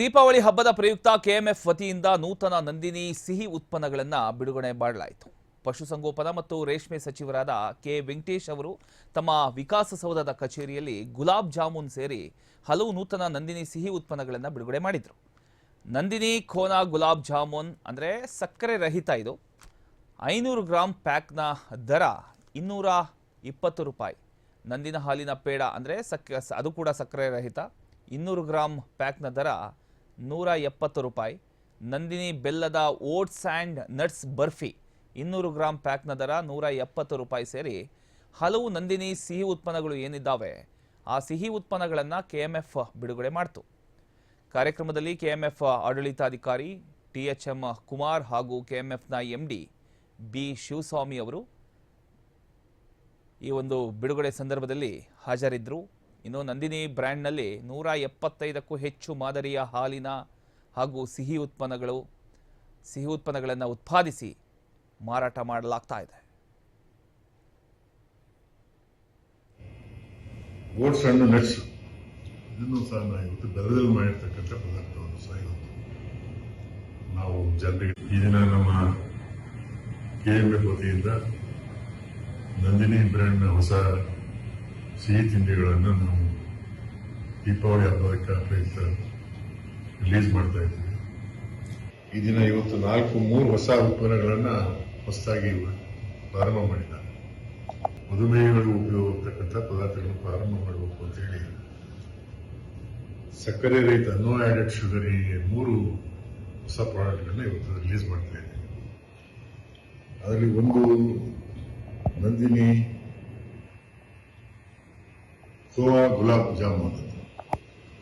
ದೀಪಾವಳಿ ಹಬ್ಬದ ಪ್ರಯುಕ್ತ ಕೆಎಂಎಫ್ ವತಿಯಿಂದ ನೂತನ ನಂದಿನಿ ಸಿಹಿ ಉತ್ಪನ್ನಗಳನ್ನು ಬಿಡುಗಡೆ ಮಾಡಲಾಯಿತು. ಪಶುಸಂಗೋಪನಾ ಮತ್ತು ರೇಷ್ಮೆ ಸಚಿವರಾದ ಕೆ ವೆಂಕಟೇಶ್ ಅವರು ತಮ್ಮ ವಿಕಾಸಸೌಧದ ಕಚೇರಿಯಲ್ಲಿ ಗುಲಾಬ್ ಜಾಮೂನ್ ಸೇರಿ ಹಲವು ನೂತನ ನಂದಿನಿ ಸಿಹಿ ಉತ್ಪನ್ನಗಳನ್ನು ಬಿಡುಗಡೆ ಮಾಡಿದರು. ನಂದಿನಿ ಖೋನಾ ಗುಲಾಬ್ ಜಾಮೂನ್ ಅಂದರೆ ಸಕ್ಕರೆ ರಹಿತ ಇದು. ಐನೂರು ಗ್ರಾಂ ಪ್ಯಾಕ್ನ ದರ ಇನ್ನೂರ ಇಪ್ಪತ್ತು ರೂಪಾಯಿ. ನಂದಿನ ಹಾಲಿನ ಪೇಡ ಅಂದರೆ ಸಕ್ಕ ಅದು ಕೂಡ ಸಕ್ಕರೆ ರಹಿತ. ಇನ್ನೂರು ಗ್ರಾಂ ಪ್ಯಾಕ್ನ ದರ ನೂರ ಎಪ್ಪತ್ತು ರೂಪಾಯಿ. ನಂದಿನಿ ಬೆಲ್ಲದ ಓಟ್ಸ್ ಆ್ಯಂಡ್ ನಟ್ಸ್ ಬರ್ಫಿ ಇನ್ನೂರು ಗ್ರಾಂ ಪ್ಯಾಕ್ನ ದರ ನೂರ ಎಪ್ಪತ್ತು ರೂಪಾಯಿ ಸೇರಿ. ಹಲವು ನಂದಿನಿ ಸಿಹಿ ಉತ್ಪನ್ನಗಳು ಏನಿದ್ದಾವೆ? ಆ ಸಿಹಿ ಉತ್ಪನ್ನಗಳನ್ನು ಕೆ ಎಂ ಎಫ್ ಬಿಡುಗಡೆ ಮಾಡಿತು. ಕಾರ್ಯಕ್ರಮದಲ್ಲಿ ಕೆ ಎಂ ಎಫ್ ಆಡಳಿತಾಧಿಕಾರಿ ಟಿ ಎಚ್ ಎಂ ಕುಮಾರ್ ಹಾಗೂ ಕೆಎಂಎಫ್ನ ಎಂ ಡಿ ಬಿ ಶಿವಸ್ವಾಮಿ ಅವರು ಈ ಒಂದು ಬಿಡುಗಡೆ ಸಂದರ್ಭದಲ್ಲಿ ಹಾಜರಿದ್ದರು ಇನ್ನು ನಂದಿನಿ ಬ್ರ್ಯಾಂಡ್ನಲ್ಲಿ ನೂರ ಎಪ್ಪತ್ತೈದಕ್ಕೂ ಹೆಚ್ಚು ಮಾದರಿಯ ಹಾಲಿನ ಹಾಗೂ ಸಿಹಿ ಉತ್ಪನ್ನಗಳು, ಸಿಹಿ ಉತ್ಪನ್ನಗಳನ್ನು ಉತ್ಪಾದಿಸಿ ಮಾರಾಟ ಮಾಡಲಾಗ್ತಾ ಇದೆ. ಓಟ್ಸ್ ಹಣ್ಣು ನಟ್ಸ್ ಇದನ್ನು ಸಹ ನಾವು ಇವತ್ತು ಬೆಲ್ಲದಲ್ಲಿ ಮಾಡಿರ್ತಕ್ಕಂಥ ಪದಾರ್ಥವನ್ನು ಸಹ ಇವತ್ತು ನಾವು ಜನರಿಗೆ ಈ ದಿನ ನಮ್ಮ ಕೆ ಎಂ ವತಿಯಿಂದ ನಂದಿನಿ ಬ್ರ್ಯಾಂಡ್ನ ಹೊಸ ಸಿಹಿ ತಿಂಡಿಗಳನ್ನು ನಾವು ದೀಪಾವಳಿ ಹಬ್ಬಕ್ಕೆ ಪ್ರಯುಕ್ತ ರಿಲೀಸ್ ಮಾಡ್ತಾ ಇದ್ದೀವಿ. ಈ ದಿನ ಇವತ್ತು ನಾಲ್ಕು, ಮೂರು ಹೊಸ ಉತ್ಪನ್ನಗಳನ್ನು ಹೊಸದಾಗಿ ಪ್ರಾರಂಭ ಮಾಡಿದ್ದಾರೆ. ಮಧುಮೇಹಿಗಳು ಉಪಯೋಗಿಸ್ತಕ್ಕಂಥ ಪದಾರ್ಥಗಳನ್ನು ಪ್ರಾರಂಭ ಮಾಡಬೇಕು ಅಂತ ಹೇಳಿ, ಸಕ್ಕರೆ ರಹಿತ ನೋ ಆ್ಯಡೆಡ್ ಶುಗರ್ ಈ ಮೂರು ಹೊಸ ಪ್ರಾಡಕ್ಟ್ಗಳನ್ನ ಇವತ್ತು ರಿಲೀಸ್ ಮಾಡ್ತಾ ಇದ್ದೀವಿ. ಅದರಲ್ಲಿ ಒಂದು ನಂದಿನಿ ಖೋವಾ ಗುಲಾಬ್ ಜಾಮೂನ್ ಅಂತ.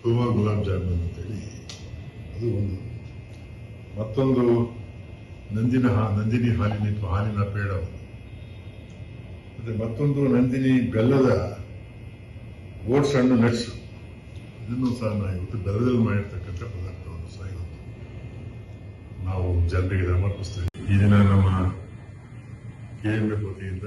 ಖೋವಾ ಗುಲಾಬ್ ಜಾಮೂನ್ ಅಂತೇಳಿ. ಅದು ಒಂದು ಮತ್ತೊಂದು ನಂದಿನ ನಂದಿನಿ ಹಾಲಿನ ಹಾಲಿನ ಪೇಡ ಮತ್ತೆ ಮತ್ತೊಂದು ನಂದಿನಿ ಬೆಲ್ಲದ ಓಟ್ಸ್ ಹಣ್ಣು ನಟ್ಸ್. ಇದನ್ನು ಸಹ ನಾವು ಇವತ್ತು ಬೆಲ್ಲದಲ್ಲಿ ಮಾಡಿರ್ತಕ್ಕಂಥ ಪದಾರ್ಥವನ್ನು ಸಹ ಇವತ್ತು ನಾವು ಜನರಿಗೆ ಸಮರ್ಪಿಸ್ತೇವೆ ಈ ದಿನ ನಮ್ಮ ಕೆ ಎಂ ವತಿಯಿಂದ